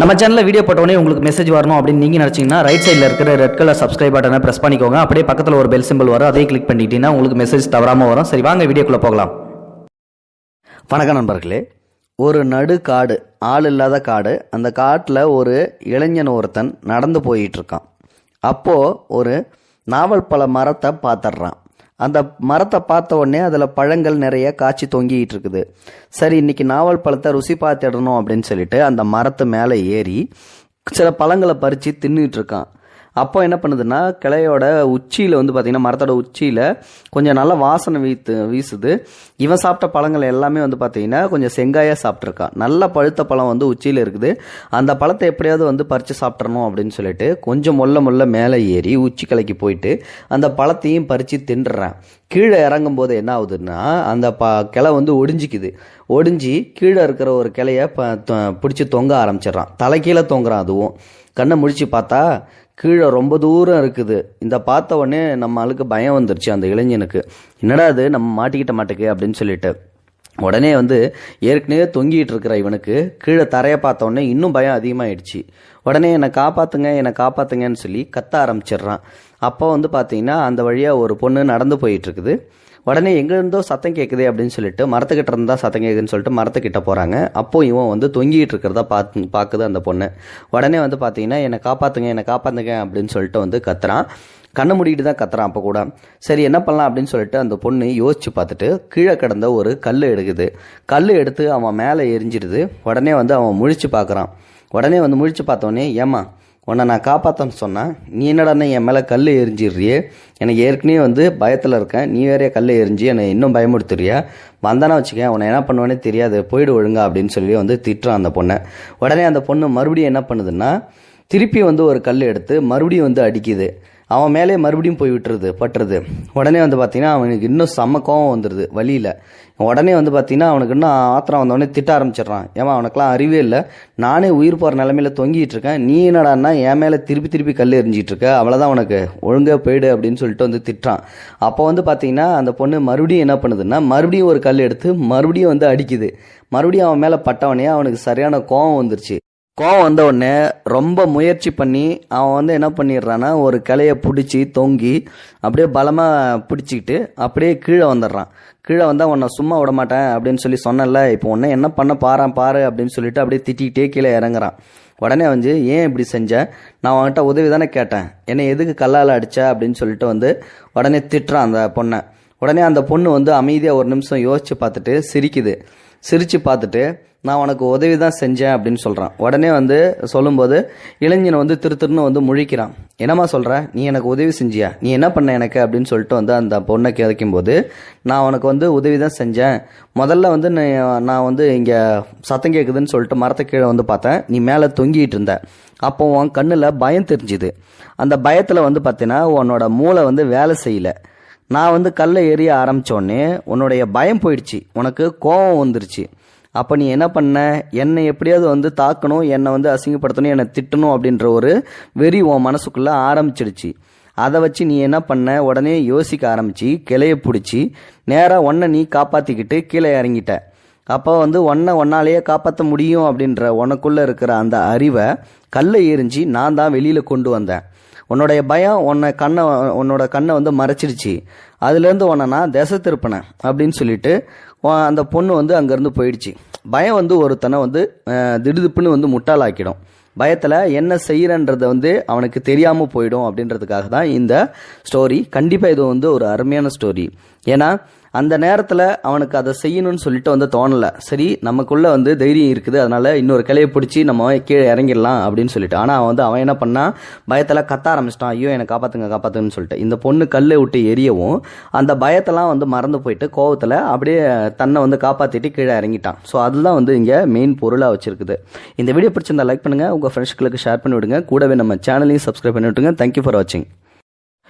நம்ம சேனலில் வீடியோ போட்டோடனே உங்களுக்கு மெசேஜ் வரணும் அப்படின்னு நீங்கள் நினச்சிங்கன்னா ரைட் சைடில் இருக்கிற ரெட் கலர் சப்ஸ்கிரைப் பட்டனை ப்ரெஸ் பண்ணிக்கோங்க. அப்படியே பக்கத்தில் ஒரு பெல் சிம்பிள் வரும். அதே கிளிக் பண்ணிட்டீங்கன்னா உங்களுக்கு மெசேஜ் தவறாமல் வரும். சரி வாங்க வீடியோக்குள்ளே போகலாம். வணக்கம் நண்பர்களே. ஒரு நடு காடு ஆள் இல்லாத காடு அந்த காட்டில் ஒரு இளைஞன் ஒருத்தன் நடந்து போயிட்டுருக்கான் அப்போது ஒரு நாவல் பழ மரத்தை பார்த்துட்றான். அந்த மரத்தை பார்த்த உடனே அதில் பழங்கள் நிறைய காய்ச்சி தொங்கிக்கிட்டு இருக்குது. சரி இன்னைக்கு நாவல் பழத்தை ருசி பார்த்துடணும் அப்படின்னு சொல்லிட்டு அந்த மரத்து மேலே ஏறி சில பழங்களை பறித்து தின்னுட்டு இருக்கான். அப்போ என்ன பண்ணுதுன்னா கிளையோட உச்சியில் வந்து பார்த்திங்கன்னா மரத்தோட உச்சியில் கொஞ்சம் நல்ல வாசனை வீத்து வீசுது. இவன் சாப்பிட்ட பழங்கள் எல்லாமே வந்து பார்த்திங்கன்னா கொஞ்சம் செங்காயாக சாப்பிட்ருக்கான் நல்ல பழுத்த பழம் வந்து உச்சியில் இருக்குது. அந்த பழத்தை எப்படியாவது வந்து பறித்து சாப்பிட்றணும் அப்படின்னு சொல்லிட்டு கொஞ்சம் மொல்ல மொல்ல மேலே ஏறி உச்சி கிளைக்கு போயிட்டு அந்த பழத்தையும் பறித்து தின்றுறான் கீழே இறங்கும் போது என்ன ஆகுதுன்னா அந்த ப கிளை வந்து ஒடிஞ்சிக்குது. ஒடிஞ்சி கீழே இருக்கிற ஒரு கிளைய ப பிடிச்சி தொங்க ஆரம்பிச்சிடுறான். தலைக்கீழே தொங்குறான் அதுவும். கண்ணை முழிச்சு பார்த்தா கீழே ரொம்ப தூரம் இருக்குது. இந்த பார்த்த உடனே நம்ம ஆளுக்கு பயம் வந்துருச்சு அந்த இளைஞனுக்கு. என்னடா அது நம்ம மாட்டிக்கிட்ட மாட்டுக்கு அப்படின்னு சொல்லிட்டு. உடனே வந்து ஏற்கனவே தொங்கிட்டு இருக்கிற இவனுக்கு கீழே தரையை பார்த்த உடனே இன்னும் பயம் அதிகமாகிடுச்சு உடனே என்னை காப்பாற்றுங்க என்னை காப்பாற்றுங்கன்னு சொல்லி கத்த ஆரம்பிச்சிடுறான். அப்போ வந்து பார்த்தீங்கன்னா அந்த வழியாக ஒரு பொண்ணு நடந்து போயிட்டு இருக்குது. உடனே எங்கேருந்தோ சத்தம் கேட்குது அப்படின்னு சொல்லிட்டு மரத்துக்கிட்ட இருந்தால் சத்தம் கேட்குதுன்னு சொல்லிட்டு மரத்துக்கிட்ட போகிறாங்க அப்போ இவன் வந்து தொங்கிட்டு இருக்கிறதா பார்த்து பார்க்குது அந்த பொண்ணு. உடனே வந்து பார்த்தீங்கன்னா என்னை காப்பாற்றுங்க என்னை காப்பாத்துங்க அப்படின்னு சொல்லிட்டு வந்து கத்துறான். கண்ணை மூடிட்டு தான் கத்துறான் அப்போ கூட. சரி என்ன பண்ணலாம் அப்படின்னு சொல்லிட்டு அந்த பொண்ணு யோசிச்சு பார்த்துட்டு கீழே கிடந்த ஒரு கல் எடுக்குது. கல் எடுத்து அவன் மேலே எரிஞ்சிடுது. உடனே வந்து அவன் முழிச்சு பார்க்குறான் உடனே வந்து முழிச்சு பார்த்தோன்னே ஏமா உன்னை நான் காப்பாற்றன்னு சொன்னேன் நீ என்னடாண்ணே என் மேலே கல் எரிஞ்சிடுறியே? எனக்கு ஏற்கனவே வந்து பயத்தில் இருக்கேன். நீ வேறைய கல் எரிஞ்சு என்னை இன்னும் பயமுடுத்துறியா வந்தானா வச்சுக்கேன் உன்னை என்ன பண்ணுவேனே தெரியாது. போயிடு ஒழுங்கா அப்படின்னு சொல்லி வந்து திட்டுறான் அந்த பொண்ணை. உடனே அந்த பொண்ணு மறுபடியும் என்ன பண்ணுதுன்னா திருப்பி வந்து ஒரு கல் எடுத்து மறுபடியும் வந்து அடிக்குது. அவன் மேலே மறுபடியும் போய் விட்டுருது பட்டுறது. உடனே வந்து பார்த்தீங்கன்னா அவனுக்கு இன்னும் செம்ம கோவம் வந்துடுது வழியில். உடனே வந்து பார்த்தீங்கன்னா அவனுக்கு இன்னும் ஆத்திரம் வந்தவொடனே திட்ட ஆரம்பிச்சிடுறான். ஏமா அவனுக்குலாம் அறிவே இல்லை. நானே உயிர் போகிற நிலமையில தொங்கிட்டு இருக்கேன். நீ என்னடான்னா என் மேலே திருப்பி திருப்பி கல் எரிஞ்சிட்டு இருக்க. அவ்வளோதான் உனக்கு. ஒழுங்காக போயிடு அப்படின்னு சொல்லிட்டு வந்து திட்டுறான். அப்போ வந்து பார்த்தீங்கன்னா அந்த பொண்ணு மறுபடியும் என்ன பண்ணுதுன்னா மறுபடியும் ஒரு கல் எடுத்து மறுபடியும் வந்து அடிக்குது. மறுபடியும் அவன் மேலே பட்டவனே அவனுக்கு சரியான கோவம் வந்துருச்சு. கோவம் வந்த உடனே ரொம்ப முயற்சி பண்ணி அவன் வந்து என்ன பண்ணிடுறான்னா ஒரு கிளையை பிடிச்சி தொங்கி அப்படியே பலமாக பிடிச்சிக்கிட்டு அப்படியே கீழே வந்துடுறான். கீழே வந்தால் உன்னை சும்மா விட மாட்டேன் அப்படின்னு சொல்லி சொன்னல இப்போ உன்னை என்ன பண்ண பாறான் பாரு அப்படின்னு சொல்லிட்டு அப்படியே திட்டிக்கிட்டே கீழே இறங்குறான். உடனே வந்து ஏன் இப்படி செஞ்ச? நான் அவன்கிட்ட உதவி தானே கேட்டேன். என்னை எதுக்கு கல்லால் அடிச்ச? அப்படின்னு சொல்லிட்டு வந்து உடனே திட்டுறான் அந்த பொண்ணை. உடனே அந்த பொண்ணு வந்து அமைதியாக ஒரு நிமிஷம் யோசித்து பார்த்துட்டு சிரிக்குது. சிரித்து பார்த்துட்டு நான் உனக்கு உதவி தான் செஞ்சேன் அப்படின்னு சொல்கிறான் உடனே வந்து சொல்லும்போது இளைஞன் வந்து திரு திருன்னு வந்து முழிக்கிறான். என்னம்மா சொல்கிற நீ எனக்கு உதவி செஞ்சியா? நீ என்ன பண்ண எனக்கு? அப்படின்னு சொல்லிட்டு வந்து அந்த பொண்ணை கேட்கும் போது நான் உனக்கு வந்து உதவி தான் செஞ்சேன். முதல்ல வந்து நான் நான் வந்து இங்கே சத்தம் கேட்குதுன்னு சொல்லிட்டு மரத்தை கீழே வந்து பார்த்தேன். நீ மேலே தொங்கிட்டு இருந்த. அப்போ உன் கண்ணில் பயம் தெரிஞ்சுது. அந்த பயத்தில் வந்து பார்த்தீங்கன்னா உன்னோட மூளை வந்து வேலை செய்யலை. நான் வந்து கல்லை எறிய ஆரம்பித்தோடனே உன்னுடைய பயம் போயிடுச்சு. உனக்கு கோபம் வந்துருச்சு. அப்போ நீ என்ன பண்ண? என்னை எப்படியாவது வந்து தாக்கணும் என்னை வந்து அசிங்கப்படுத்தணும் என்னை திட்டணும் அப்படின்ற ஒரு வெறி உன் மனசுக்குள்ளே ஆரம்பிச்சிடுச்சு. அதை வச்சு நீ என்ன பண்ண? உடனே யோசிக்க ஆரம்பிச்சு கிளைய பிடிச்சி நேராக ஒன்றை நீ காப்பாற்றிக்கிட்டு கீழே இறங்கிட்ட. அப்போ வந்து ஒன்றை ஒன்னாலேயே காப்பாற்ற முடியும் அப்படின்ற உனக்குள்ளே இருக்கிற அந்த அறிவை கல்லை எரிஞ்சு நான் தான் வெளியில் கொண்டு வந்தேன். உன்னுடைய பயம் உன்னை கண்ணை உன்னோட கண்ணை வந்து மறைச்சிடுச்சு. அதுலேருந்து உன்னை நான் திசை திருப்பினேன் அப்படின்னு சொல்லிட்டு அந்த பொண்ணு வந்து அங்கேருந்து போயிடுச்சு. பயம் வந்து ஒருத்தனை வந்து திடுதுப்புன்னு வந்து முட்டாளாக்கிடும். பயத்தில் என்ன செய்கிறன்றதை வந்து அவனுக்கு தெரியாமல் போயிடும் அப்படின்றதுக்காக தான் இந்த ஸ்டோரி கண்டிப்பாக இது வந்து ஒரு அருமையான ஸ்டோரி ஏன்னா அந்த நேரத்தில் அவனுக்கு அதை செய்யணும்னு சொல்லிட்டு வந்து தோணலை. சரி நமக்குள்ளே வந்து தைரியம் இருக்குது. அதனால இன்னொரு கிளையை பிடிச்சி நம்ம கீழே இறங்கிடலாம் அப்படின்னு சொல்லிட்டு. ஆனால் அவன் வந்து அவன் என்ன பண்ணான் பயத்தில் கத்த ஆரம்பிச்சிட்டான். ஐயோ என்னை காப்பாற்றுங்க காப்பாற்றுங்கன்னு சொல்லிட்டு. இந்த பொண்ணு கல்லை விட்டு எரியவும் அந்த பயத்தெல்லாம் வந்து மறந்து போயிட்டு கோவத்தில் அப்படியே தன்னை வந்து காப்பாற்றிட்டு கீழே இறங்கிட்டான். ஸோ அதுதான் வந்து இங்கே மெயின் பொருளாக வச்சிருக்குது. இந்த வீடியோ பிடிச்சிருந்தா லைக் பண்ணுங்கள் உங்கள் ஃப்ரெண்ட்ஸ்களுக்கு ஷேர் பண்ணி விடுங்க கூடவே நம்ம சேனலையும் சப்ஸ்கிரைப் பண்ணி விட்டுங்க தேங்க்யூ ஃபார் வாட்சிங்